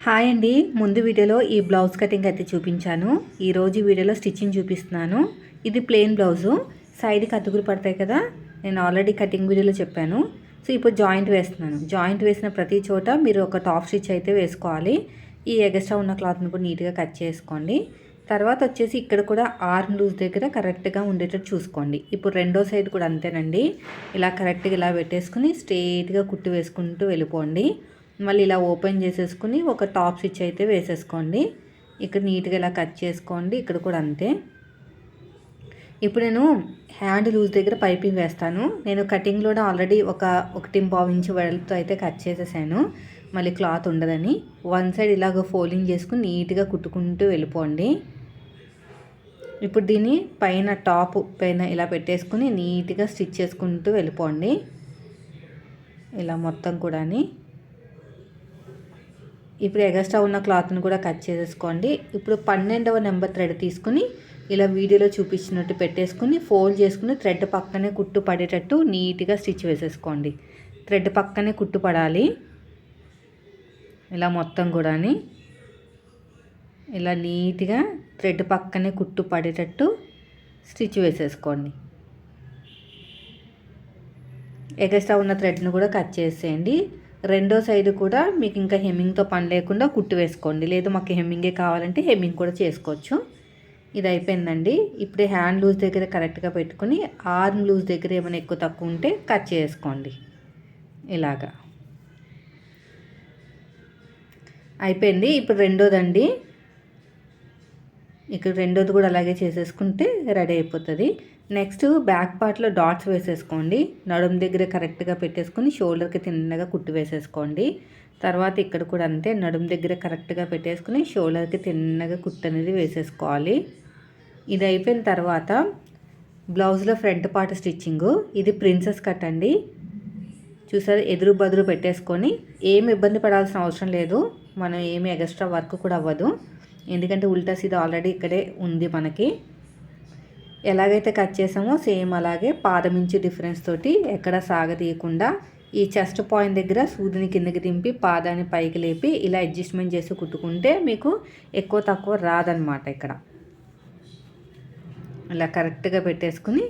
Hi అండి. ముందు వీడియోలో ఈ బ్లౌజ్ కటింగ్ అయితే చూపించాను. ఈరోజు వీడియోలో స్టిచ్చింగ్ చూపిస్తున్నాను. ఇది ప్లెయిన్ బ్లౌజు. సైడ్కి అతుకులు పడతాయి కదా? నేను ఆల్రెడీ కటింగ్ వీడియోలో చెప్పాను. సో ఇప్పుడు జాయింట్ వేస్తున్నాను. జాయింట్ వేసిన ప్రతి చోట మీరు ఒక టాప్ స్టిచ్ అయితే వేసుకోవాలి. ఈ ఎగస్ట్రా ఉన్న క్లాత్ని కూడా నీట్గా కట్ చేసుకోండి. తర్వాత వచ్చేసి ఇక్కడ కూడా ఆర్మ్ లూజ్ దగ్గర కరెక్ట్గా ఉండేటట్టు చూసుకోండి. ఇప్పుడు రెండో సైడ్ కూడా అంతేనండి. ఇలా కరెక్ట్గా ఇలా పెట్టేసుకుని స్ట్రేట్గా కుట్టు వేసుకుంటూ వెళ్ళిపోండి. మళ్ళీ ఇలా ఓపెన్ చేసేసుకుని ఒక టాప్ స్టిచ్ అయితే వేసేసుకోండి. ఇక్కడ నీట్గా ఇలా కట్ చేసుకోండి. ఇక్కడ కూడా అంతే. ఇప్పుడు నేను హ్యాండ్ లూజ్ దగ్గర పైపింగ్ వేస్తాను. నేను కటింగ్లో ఆల్రెడీ ఒక ఒకటి పావు ఇంచు వెడల్పుతో అయితే కట్ చేసేసాను. మళ్ళీ క్లాత్ ఉండదని. వన్ సైడ్ ఇలాగ ఫోల్డింగ్ చేసుకుని నీట్గా కుట్టుకుంటూ వెళ్ళిపోండి. ఇప్పుడు దీన్ని పైన టాప్ పైన ఇలా పెట్టేసుకుని నీట్గా స్టిచ్ చేసుకుంటూ వెళ్ళిపోండి. ఇలా మొత్తం కూడాని. ఇప్పుడు ఎగస్ట్రా ఉన్న క్లాత్ని కూడా కట్ చేసేసుకోండి. ఇప్పుడు పన్నెండవ నెంబర్ థ్రెడ్ తీసుకుని ఇలా వీడియోలో చూపించినట్టు పెట్టేసుకుని ఫోల్డ్ చేసుకుని థ్రెడ్ పక్కనే కుట్టు పడేటట్టు నీట్గా స్టిచ్ వేసేసుకోండి. థ్రెడ్ పక్కనే కుట్టు పడాలి. ఇలా మొత్తం కూడాని ఇలా నీట్గా థ్రెడ్ పక్కనే కుట్టు పడేటట్టు స్టిచ్ వేసేసుకోండి. ఎగస్ట్రా ఉన్న థ్రెడ్ను కూడా కట్ చేసేయండి. రెండో సైడ్ కూడా మీకు ఇంకా హెమ్మింగ్తో పని లేకుండా కుట్టు వేసుకోండి. లేదు మాకు హెమ్మింగే కావాలంటే హెమ్మింగ్ కూడా చేసుకోవచ్చు. ఇది అయిపోయిందండి. ఇప్పుడు హ్యాండ్ లూజ్ దగ్గర కరెక్ట్గా పెట్టుకుని ఆర్మ్ లూజ్ దగ్గర ఏమైనా ఎక్కువ తక్కువ ఉంటే కట్ చేసుకోండి. ఇలాగా. అయిపోయింది. ఇప్పుడు రెండోదండి. ఇక్కడ రెండోది కూడా అలాగే చేసేసుకుంటే రెడీ అయిపోతుంది. నెక్స్ట్ బ్యాక్ పార్ట్లో డాట్స్ వేసేసుకోండి. నడుము దగ్గర కరెక్ట్గా పెట్టేసుకొని షోల్డర్కి తిన్నగా కుట్టు వేసేసుకోండి. తర్వాత ఇక్కడ కూడా అంతే నడుము దగ్గర కరెక్ట్గా పెట్టేసుకుని షోల్డర్కి తిన్నగా కుట్టు అనేది వేసేసుకోవాలి. ఇది అయిపోయిన తర్వాత బ్లౌజ్లో ఫ్రంట్ పార్ట్ స్టిచ్చింగు ఇది ప్రిన్సెస్ కట్ అండి. చూసారు ఎదురు బదురు పెట్టేసుకొని ఏమి ఇబ్బంది పడాల్సిన అవసరం లేదు. మనం ఏమి ఎక్స్ట్రా వర్క్ కూడా అవ్వదు. ఎందుకంటే ఉల్టా సీదా ఆల్రెడీ ఇక్కడే ఉంది మనకి. ఎలాగైతే కట్ చేసామో సేమ్ అలాగే పాదం ఇంచు డిఫరెన్స్ తోటి ఎక్కడ సాగదీయకుండా ఈ చెస్ట్ పాయింట్ దగ్గర సూదిని కిందకి దింపి పాదాన్ని పైకి లేపి ఇలా అడ్జస్ట్మెంట్ చేసి కుట్టుకుంటే మీకు ఎక్కువ తక్కువ రాదనమాట ఇక్కడ. ఇలా కరెక్ట్గా పెట్టేసుకుని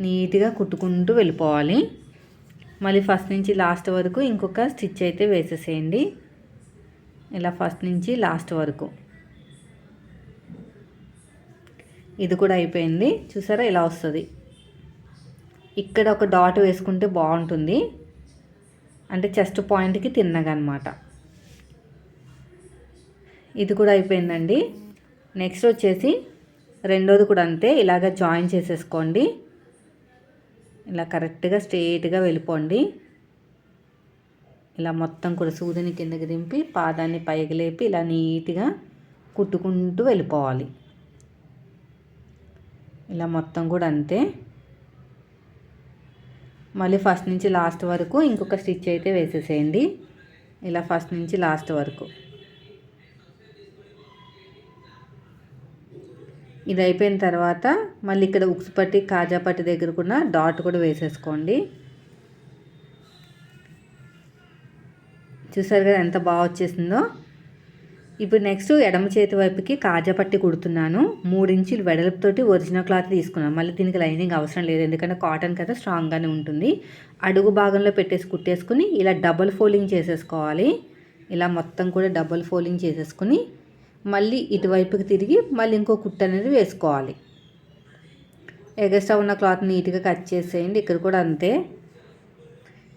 నీట్గా కుట్టుకుంటూ వెళ్ళిపోవాలి. మళ్ళీ ఫస్ట్ నుంచి లాస్ట్ వరకు ఇంకొక స్టిచ్ అయితే వేసేసేయండి. ఇలా ఫస్ట్ నుంచి లాస్ట్ వరకు. ఇది కూడా అయిపోయింది. చూసారా? ఇలా వస్తుంది. ఇక్కడ ఒక డాట్ వేసుకుంటే బాగుంటుంది. అంటే చెస్ట్ పాయింట్కి తిన్నగా అనమాట ఇది కూడా అయిపోయిందండి. నెక్స్ట్ వచ్చేసి రెండోది కూడా అంతే. ఇలాగ జాయిన్ చేసేసుకోండి. ఇలా కరెక్ట్గా స్ట్రేట్గా వెళ్ళిపోండి. ఇలా మొత్తం కూడా సూదిని కిందకి దింపి పాదాన్ని పైకి లేపి ఇలా నీట్గా కుట్టుకుంటూ వెళ్ళిపోవాలి. ఇలా మొత్తం కూడా అంతే. మళ్ళీ ఫస్ట్ నుంచి లాస్ట్ వరకు ఇంకొక స్టిచ్ అయితే వేసేసేయండి. ఇలా ఫస్ట్ నుంచి లాస్ట్ వరకు. ఇది అయిపోయిన తర్వాత మళ్ళీ ఇక్కడ ఉక్స్ పట్టి కాజా పట్టి దగ్గర కూడా డాట్ కూడా వేసేసుకోండి. చూసారు కదా ఎంత బాగా వచ్చేసిందో? ఇప్పుడు నెక్స్ట్ ఎడమ చేతి వైపుకి కాజా పట్టి కుడుతున్నాను. మూడించులు వెడల్పుతోటి ఒరిజినల్ క్లాత్ తీసుకున్నాను. మళ్ళీ దీనికి లైనింగ్ అవసరం లేదు. ఎందుకంటే కాటన్ కదా స్ట్రాంగ్గానే ఉంటుంది. అడుగు భాగంలో పెట్టేసి కుట్టేసుకుని ఇలా డబల్ ఫోల్డింగ్ చేసేసుకోవాలి. ఇలా మొత్తం కూడా డబల్ ఫోల్డింగ్ చేసేసుకుని మళ్ళీ ఇటువైపుకి తిరిగి మళ్ళీ ఇంకో కుట్ట అనేది వేసుకోవాలి. ఎగస్ట్రా ఉన్న క్లాత్ నీట్గా కట్ చేసేయండి. ఇక్కడ కూడా అంతే.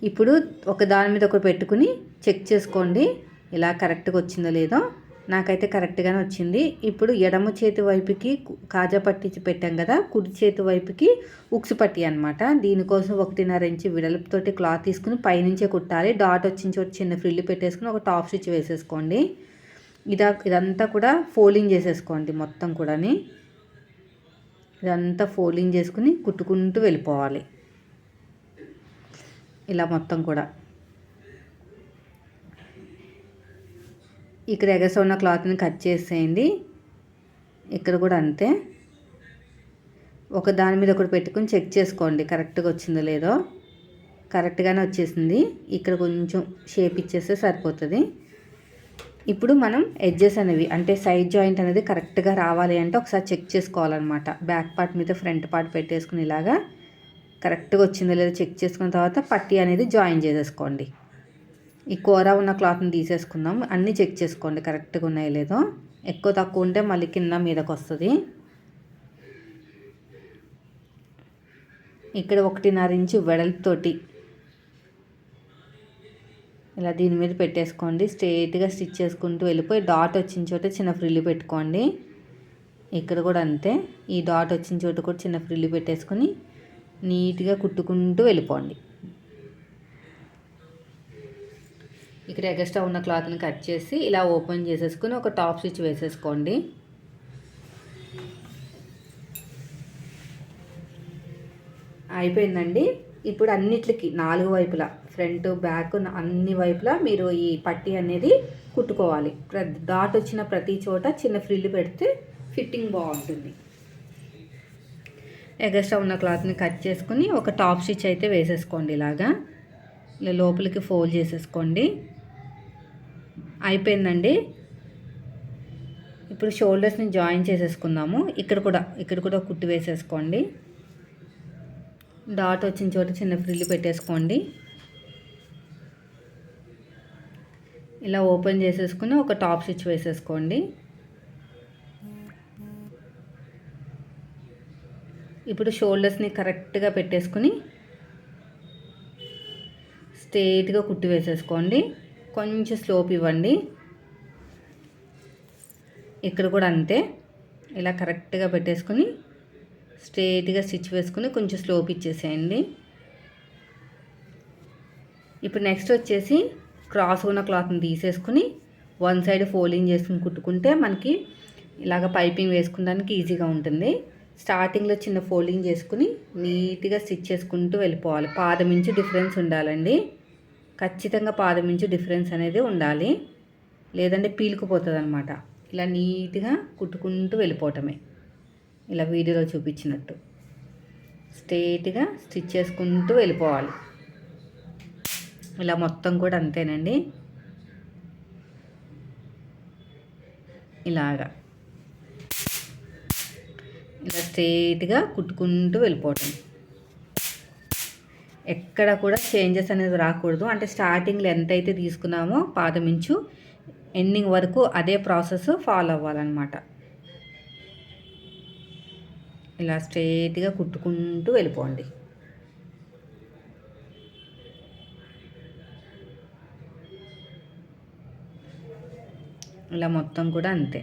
ఇప్పుడు ఒక దాని మీద ఒకటి పెట్టుకుని చెక్ చేసుకోండి. ఇలా కరెక్ట్గా వచ్చిందో లేదో. నాకైతే కరెక్ట్గానే వచ్చింది. ఇప్పుడు ఎడమ చేతి వైపుకి కాజా పట్టించి పెట్టాం కదా కుడి చేతి వైపుకి ఉక్సు పట్టి అనమాట దీనికోసం ఒకటిన్నర ఇంచు విడలపుతోటి క్లాత్ తీసుకుని పైనుంచే కుట్టాలి. డాట్ వచ్చిన చోటు చిన్న ఫ్రిల్లు పెట్టేసుకుని ఒక టాప్ స్టిచ్ వేసేసుకోండి. ఇదా ఇదంతా కూడా ఫోల్డింగ్ చేసేసుకోండి మొత్తం కూడాని. ఇదంతా ఫోల్డింగ్ చేసుకుని కుట్టుకుంటూ వెళ్ళిపోవాలి. ఇలా మొత్తం కూడా. ఇక్కడ ఎగస ఉన్న క్లాత్ని కట్ చేసేయండి. ఇక్కడ కూడా అంతే. ఒక దాని మీద ఒకటి పెట్టుకుని చెక్ చేసుకోండి కరెక్ట్గా వచ్చిందో లేదో. కరెక్ట్గానే వచ్చేసింది. ఇక్కడ కొంచెం షేప్ ఇచ్చేస్తే సరిపోతుంది. ఇప్పుడు మనం ఎడ్జెస్ అనేవి అంటే సైడ్ జాయింట్ అనేది కరెక్ట్గా రావాలి అంటే ఒకసారి చెక్ చేసుకోవాలన్నమాట. బ్యాక్ పార్ట్ మీద ఫ్రంట్ పార్ట్ పెట్టేసుకుని ఇలాగా కరెక్ట్గా వచ్చిందో లేదో చెక్ చేసుకున్న తర్వాత పట్టీ అనేది జాయిన్ చేసేసుకోండి. ఈ కూర ఉన్న క్లాత్ని తీసేసుకుందాం. అన్నీ చెక్ చేసుకోండి. కరెక్ట్గా ఉన్నాయో లేదో. ఎక్కువ తక్కువ ఉంటే మళ్ళీ కింద మీదకి వస్తుంది ఇక్కడ ఒకటిన్నర ఇంచు వెడల్పుతోటి ఇలా దీని మీద పెట్టేసుకోండి. స్ట్రేట్గా స్టిచ్ చేసుకుంటూ వెళ్ళిపోయి డాట్ వచ్చిన చోట చిన్న ఫ్రిల్లు పెట్టుకోండి. ఇక్కడ కూడా అంతే. ఈ డాట్ వచ్చిన చోట కూడా చిన్న ఫ్రిల్లు పెట్టేసుకొని నీట్గా కుట్టుకుంటూ వెళ్ళిపోండి. ఇక్కడ ఎగస్ట్రా ఉన్న క్లాత్ని కట్ చేసి ఇలా ఓపెన్ చేసేసుకుని ఒక టాప్ స్టిచ్ వేసేసుకోండి. అయిపోయిందండి. ఇప్పుడు అన్నిట్లకి నాలుగు వైపులా ఫ్రంట్ బ్యాక్ అన్ని వైపులా మీరు ఈ పట్టీ అనేది కుట్టుకోవాలి. డాట్ వచ్చిన ప్రతి చోట చిన్న ఫ్రిల్ పెడితే ఫిట్టింగ్ బాగుంటుంది. ఎగస్ట్రా ఉన్న క్లాత్ని కట్ చేసుకుని ఒక టాప్ స్టిచ్ అయితే వేసేసుకోండి ఇలాగా. ఇలా లోపలికి ఫోల్డ్ చేసేసుకోండి. అయిపోయిందండి. ఇప్పుడు షోల్డర్స్ని జాయిన్ చేసేసుకుందాము. ఇక్కడ కూడా ఇక్కడ కూడా కుట్టి వేసేసుకోండి. డాట్ వచ్చిన చోట చిన్న ఫ్రిల్లు పెట్టేసుకోండి. ఇలా ఓపెన్ చేసేసుకుని ఒక టాప్ స్టిచ్ వేసేసుకోండి. ఇప్పుడు షోల్డర్స్ని కరెక్ట్గా పెట్టేసుకుని స్ట్రేట్గా కుట్టి వేసేసుకోండి. కొంచెం స్లోప్ ఇవ్వండి. ఇక్కడ కూడా అంతే. ఇలా కరెక్ట్గా పెట్టేసుకుని స్ట్రేట్గా స్టిచ్ వేసుకుని కొంచెం స్లోప్ ఇచ్చేసేయండి. ఇప్పుడు నెక్స్ట్ వచ్చేసి క్రాస్ ఉన్న క్లాత్ని తీసేసుకుని వన్ సైడ్ ఫోల్డింగ్ చేసుకుని కుట్టుకుంటే మనకి ఇలాగ పైపింగ్ వేసుకోవడానికి ఈజీగా ఉంటుంది. స్టార్టింగ్లో చిన్న ఫోల్డింగ్ చేసుకుని నీట్గా స్టిచ్ చేసుకుంటూ వెళ్ళిపోవాలి. పాదం నుంచి డిఫరెన్స్ ఉండాలండి. ఖచ్చితంగా పాదం ఇంచు డిఫరెన్స్ అనేది ఉండాలి. లేదంటే పీలుకుపోతుంది అనమాట ఇలా నీట్గా కుట్టుకుంటూ వెళ్ళిపోవటమే. ఇలా వీడియోలో చూపించినట్టు. స్ట్రేట్గా స్టిచ్ చేసుకుంటూ వెళ్ళిపోవాలి. ఇలా మొత్తం కూడా అంతేనండి. ఇలాగా. ఇలా స్ట్రేట్గా కుట్టుకుంటూ వెళ్ళిపోవటం. ఎక్కడ కూడా చేంజెస్ అనేది రాకూడదు. అంటే స్టార్టింగ్లో ఎంత అయితే తీసుకున్నామో పాదమించు ఎండింగ్ వరకు అదే ప్రాసెస్ ఫాలో అవ్వాలన్నమాట. ఇలా స్ట్రైట్గా కుట్టుకుంటూ వెళ్ళిపోండి. ఇలా మొత్తం కూడా అంతే.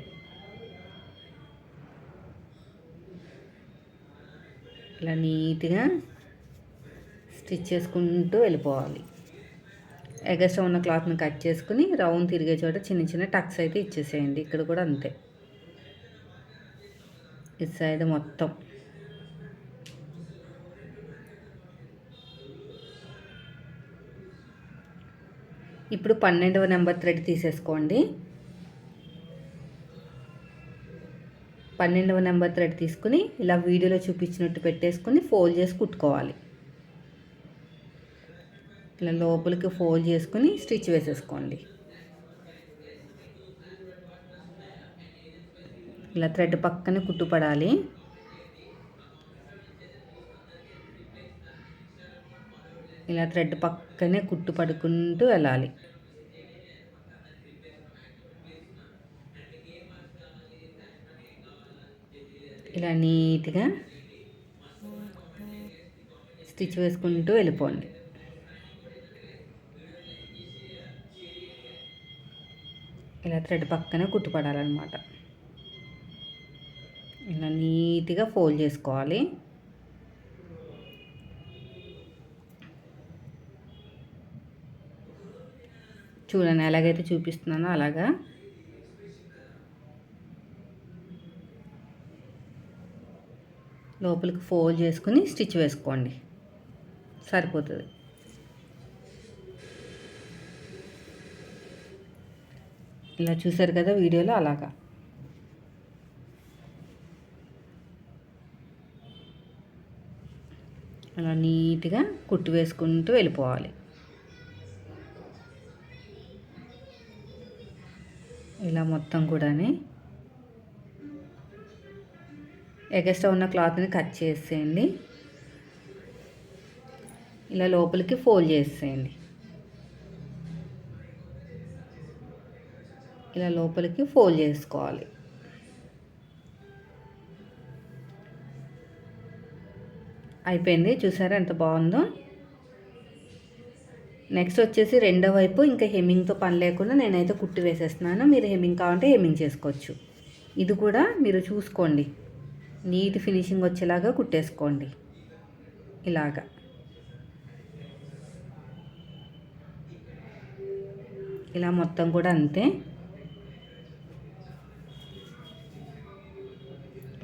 ఇలా నీట్గా స్టిచ్ చేసుకుంటూ వెళ్ళిపోవాలి. ఎగస్ట్రా ఉన్న క్లాత్ని కట్ చేసుకుని రౌండ్ తిరిగే చోట చిన్న చిన్న టక్స్ అయితే ఇచ్చేసేయండి. ఇక్కడ కూడా అంతే. ఇటు సైడ్ మొత్తం. ఇప్పుడు పన్నెండవ నెంబర్ థ్రెడ్ తీసేసుకోండి. పన్నెండవ నెంబర్ థ్రెడ్ తీసుకుని ఇలా వీడియోలో చూపించినట్టు పెట్టేసుకుని ఫోల్డ్ చేసి కుట్టుకోవాలి. ఇలా లోపలికి ఫోల్డ్ చేసుకుని స్టిచ్ వేసేసుకోండి. ఇలా థ్రెడ్ పక్కనే కుట్టుపడాలి. ఇలా థ్రెడ్ పక్కనే కుట్టు పడుకుంటూ వెళ్ళాలి. ఇలా నీట్గా స్టిచ్ వేసుకుంటూ వెళ్ళిపోండి. ఇలా థ్రెడ్ పక్కనే కుట్టుపడాలన్నమాట. ఇలా నీట్గా ఫోల్డ్ చేసుకోవాలి. చూడండి ఎలాగైతే చూపిస్తున్నానో అలాగా. లోపలికి ఫోల్డ్ చేసుకుని స్టిచ్ వేసుకోండి. సరిపోతుంది. ఇలా చూశారు కదా వీడియోలో అలాగా. అలా నీట్గా కుట్టు వేసుకుంటూ వెళ్ళిపోవాలి. ఇలా మొత్తం కూడా ఎగస్ట్రా ఉన్న క్లాత్ని కట్ చేసేయండి. ఇలా లోపలికి ఫోల్డ్ చేసేయండి. ఇలా లోపలికి ఫోల్డ్ చేసుకోవాలి. అయిపోయింది. చూసారా ఎంత బాగుందో? నెక్స్ట్ వచ్చేసి రెండో వైపు ఇంకా హెమ్మింగ్తో పని లేకుండా నేనైతే కుట్టి వేసేస్తున్నాను. మీరు హెమ్మింగ్ కావాలంటే హెమ్మింగ్ చేసుకోవచ్చు. ఇది కూడా మీరు చూసుకోండి. నీట్ ఫినిషింగ్ వచ్చేలాగా కుట్టేసుకోండి. ఇలాగా. ఇలా మొత్తం కూడా అంతే.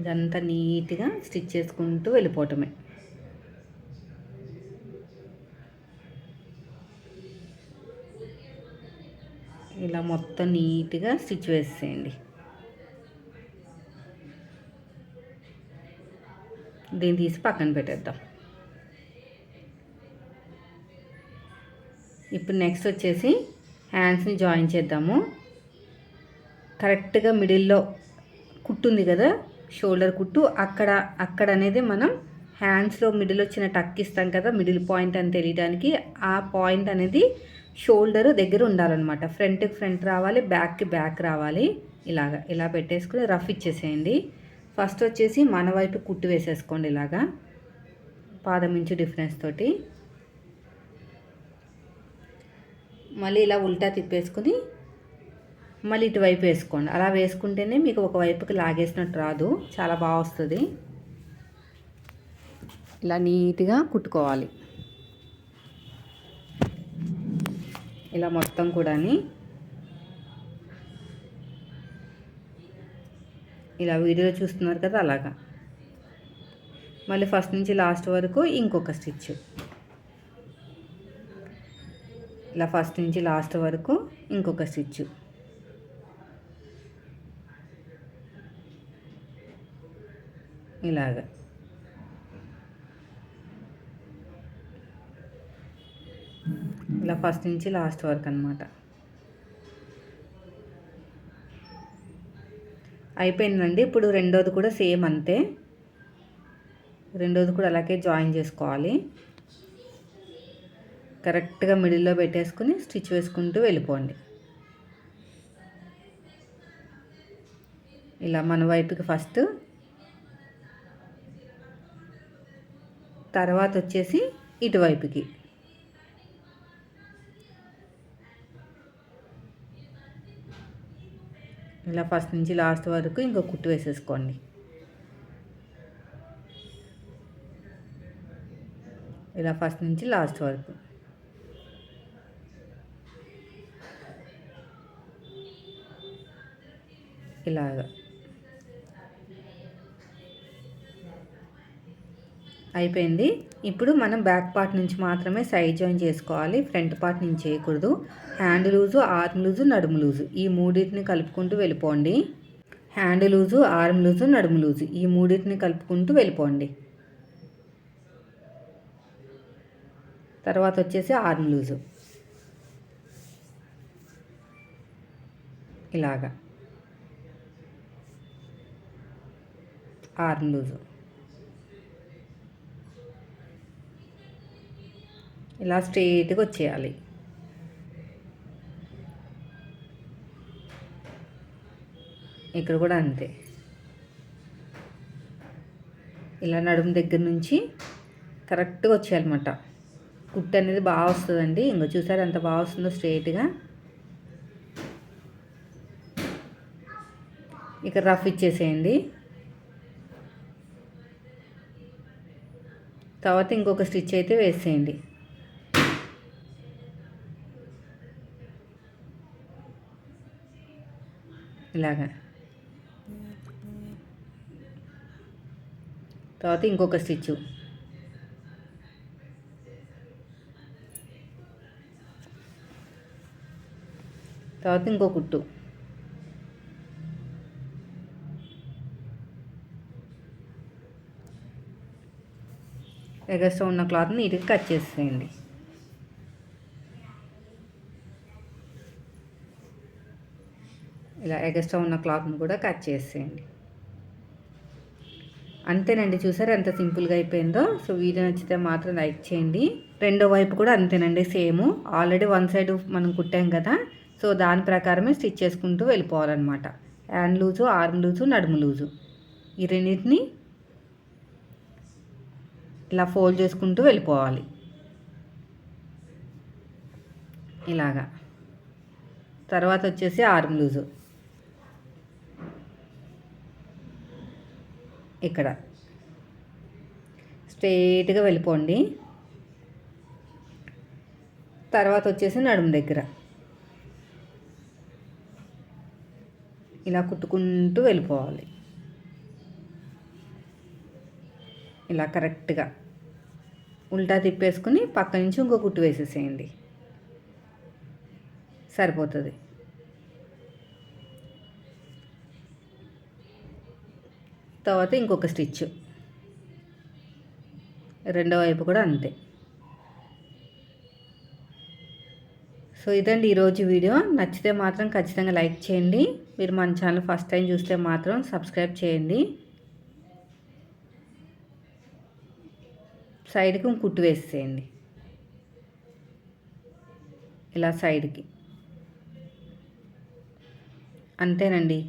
ఇదంతా నీట్గా స్టిచ్ చేసుకుంటూ వెళ్ళిపోవటమే. ఇలా మొత్తం నీట్గా స్టిచ్ వేసేయండి. దీన్ని తీసి పక్కన పెట్టేద్దాం. ఇప్పుడు నెక్స్ట్ వచ్చేసి హ్యాండ్స్ని జాయిన్ చేద్దాము. కరెక్ట్గా మిడిల్లో కుట్టు ఉంది కదా? షోల్డర్ కుట్టు. అక్కడ అక్కడ అనేది మనం హ్యాండ్స్లో మిడిల్ వచ్చిన టక్ ఇస్తాం కదా మిడిల్ పాయింట్ అని తెలియడానికి ఆ పాయింట్ అనేది షోల్డర్ దగ్గర ఉండాలన్నమాట. ఫ్రంట్కి ఫ్రంట్ రావాలి బ్యాక్కి బ్యాక్ రావాలి. ఇలాగా ఇలా పెట్టేసుకుని రఫ్ ఇచ్చేసేయండి. ఫస్ట్ వచ్చేసి మన వైపు కుట్టు వేసేసుకోండి ఇలాగా. పాదం ఇంచు డిఫరెన్స్ తోటి. మళ్ళీ ఇలా ఉల్టా తిప్పేసుకుని మళ్ళీ ఇటువైపు వేసుకోండి. అలా వేసుకుంటేనే మీకు ఒక వైపుకి లాగేసినట్టు రాదు. చాలా బాగా వస్తుంది. ఇలా నీట్గా కుట్టుకోవాలి. ఇలా మొత్తం కూడాని ఇలా వీడియోలో చూస్తున్నారు కదా అలాగా. మళ్ళీ ఫస్ట్ నుంచి లాస్ట్ వరకు ఇంకొక స్టిచ్. ఇలా ఫస్ట్ నుంచి లాస్ట్ వరకు ఇంకొక స్టిచ్. ఇలాగా. ఇలా ఫస్ట్ నుంచి లాస్ట్ వరకు అనమాట అయిపోయిందండి. ఇప్పుడు రెండోది కూడా సేమ్ అంతే. రెండోది కూడా అలాగే జాయిన్ చేసుకోవాలి. కరెక్ట్గా మిడిల్లో పెట్టేసుకుని స్టిచ్ వేసుకుంటూ వెళ్ళిపోండి. ఇలా మన వైపుకి ఫస్ట్ తర్వాత వచ్చేసి ఇటువైపుకి. ఇలా ఫస్ట్ నుంచి లాస్ట్ వరకు ఇంకా కుట్టు వేసేసుకోండి. ఇలా ఫస్ట్ నుంచి లాస్ట్ వరకు. ఇలాగా. అయిపోయింది. ఇప్పుడు మనం బ్యాక్ పార్ట్ నుంచి మాత్రమే సైడ్ జాయిన్ చేసుకోవాలి. ఫ్రంట్ పార్ట్ నుంచి చేయకూడదు. హ్యాండ్ లూజు ఆర్మ్ లూజు నడుము లూజు. ఈ మూడింటిని కలుపుకుంటూ వెళ్ళిపోండి. హ్యాండ్ లూజు ఆర్మ్ లూజు నడుము లూజు. ఈ మూడింటిని కలుపుకుంటూ వెళ్ళిపోండి. తర్వాత వచ్చేసి ఆర్మ్ లూజు. ఇలాగా. Arm loose. ఇలా స్ట్రైట్గా వచ్చేయాలి. ఇక్కడ కూడా అంతే. ఇలా నడుము దగ్గర నుంచి కరెక్ట్గా వచ్చేయాలన్నమాట. కుట్టు అనేది బాగా వస్తుందండి. ఇంకా చూసారు ఎంత బాగా వస్తుందో స్ట్రైట్గా ఇక రఫ్ ఇచ్చేసేయండి. తర్వాత ఇంకొక స్టిచ్ అయితే వేసేయండి. ఇలాగా. తర్వాత ఇంకొక స్టిచ్. తర్వాత ఇంకో కుట్టు. ఎగస్ట్రా ఉన్న క్లాత్ని నీట్గా కట్ చేసేయండి. ఇలా ఎగస్ట్రా ఉన్న క్లాత్ని కూడా కట్ చేసేయండి. అంతేనండి. చూసారు ఎంత సింపుల్గా అయిపోయిందో? సో వీడియో నచ్చితే మాత్రం లైక్ చేయండి. రెండో వైపు కూడా అంతేనండి సేమ్. ఆల్రెడీ వన్ సైడ్ మనం కుట్టాం కదా సో దాని ప్రకారమే స్టిచ్ చేసుకుంటూ వెళ్ళిపోవాలన్నమాట. హ్యాండ్ లూజు ఆర్మ్ లూజు నడుము లూజు. ఈ రెండింటిని ఇలా ఫోల్డ్ చేసుకుంటూ వెళ్ళిపోవాలి. ఇలాగా. తర్వాత వచ్చేసి ఆర్మ్ లూజు. ఇక్కడ. స్ట్రైట్గా వెళ్ళిపోండి. తర్వాత వచ్చేసి నడుము దగ్గర. ఇలా కుట్టుకుంటూ వెళ్ళిపోవాలి. ఇలా కరెక్ట్గా. ఉల్టా తిప్పేసుకుని పక్క నుంచి ఇంకో కుట్టు వేసేసేయండి. సరిపోతుంది. తర్వాత ఇంకొక స్టిచ్. రెండో వైపు కూడా అంతే. సో ఇదండి ఈరోజు వీడియో. నచ్చితే మాత్రం ఖచ్చితంగా లైక్ చేయండి. మీరు మన ఛానల్ ఫస్ట్ టైం చూస్తే మాత్రం సబ్స్క్రైబ్ చేయండి. సైడ్కి కుట్టు వేసేయండి. ఇలా సైడ్కి. అంతేనండి.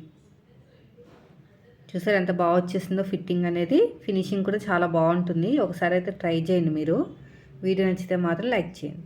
చూసారు ఎంత బాగా వచ్చేసిందో ఫిట్టింగ్ అనేది. ఫినిషింగ్ కూడా చాలా బాగుంటుంది. ఒకసారి అయితే ట్రై చేయండి మీరు. వీడియో నచ్చితే మాత్రం లైక్ చేయండి.